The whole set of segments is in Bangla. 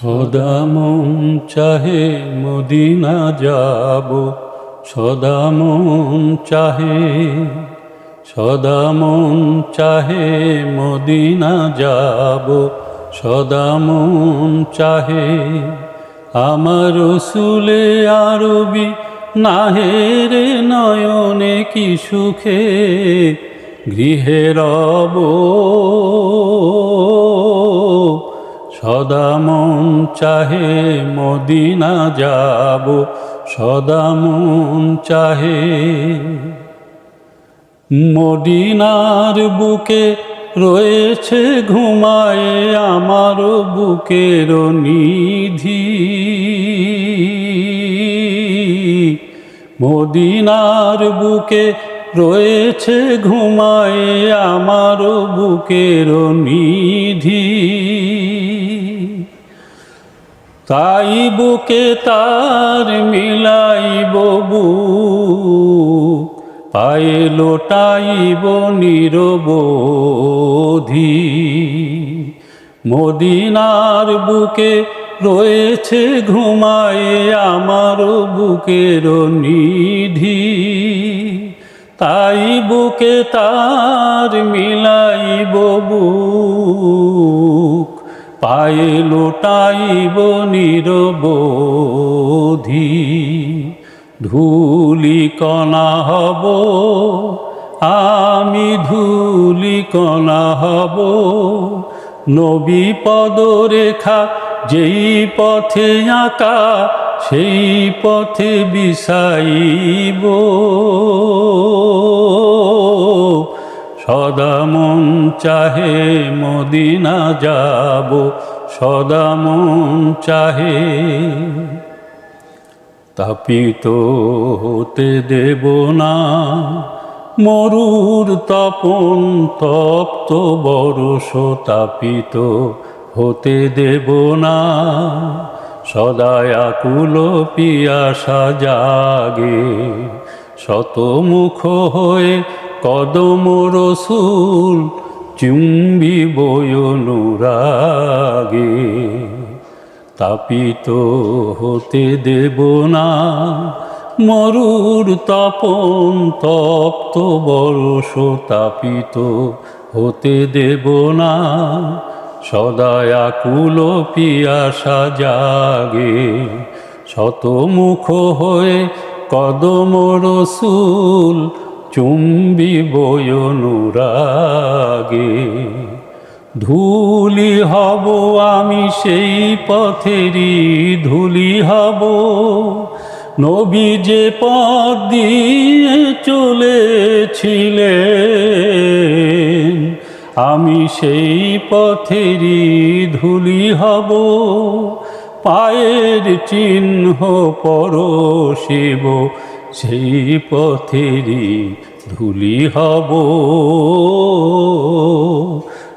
সদা মন চাহে মদিনা যাব, সদা মন চাহে, সদা মন চাহে মদিনা যাব, সদা মন চাহে। আমার রসুলে আরবি নাহেরে নয়নে কি সুখে গৃহে রব সদা মন চাহে মদিনা যাব, সদা মন চাহে মদিনার বুকে রয়েছে ঘুমায় আমার বুকের নিধি। মদিনার বুকে রয়েছে ঘুমায় আমার বুকের নিধি। তাই বুকে তার মিলাইব বুক পায়ে লোটাইব নিরবধি। মদিনার বুকে রয়েছে ঘুমায় আমার বুকের নিধি, তাই বুকে তার মিলাইব বুক। পায়ে লোটাইব নিরবধি ধুলি কণা হব, আমি ধুলি কণা হব। নবী পদরেখা যেই পথে আঁকা, সেই পথে বিষাইব। সদা মন চাহে মদিনা যাব, সদা মন চাহে। তাপিত হতে দেব না, মরুর তপন তপ্ত বরস তাপিত হতে দেব না। সদায় আকুল পিয়াসা জাগে, শতমুখ হয়ে কদম রসুল চুম্বি বয়নুরাগে তাপিত হতে দেব না, মরুর তপন তপ্ত বরস তাপিত হতে দেব না সদায় আকুল পিয়াসা জাগে। শতমুখ হয়ে কদম রসুল চুম্বি বয়নুরাগে ধুলি হব আমি সেই পথেরই, ধুলি হব। নবী যে পথ দিয়ে চলেছিলেন, আমি সেই পথেরই ধুলি হব। পায়ের চিহ্ন পরশিব সেই পথেরই ধুলি হব।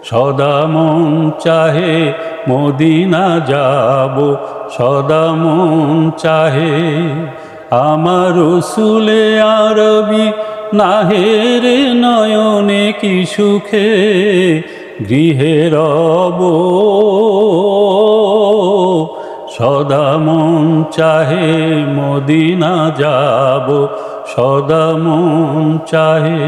সদা মন চাহে মদিনা যাব, সদা মন চাহে আমার রসুলে আরবি নাহেরে নয়নে কি সুখে গৃহে রব সদা মন চাহে মদিনা যাব সদা মন চাহে।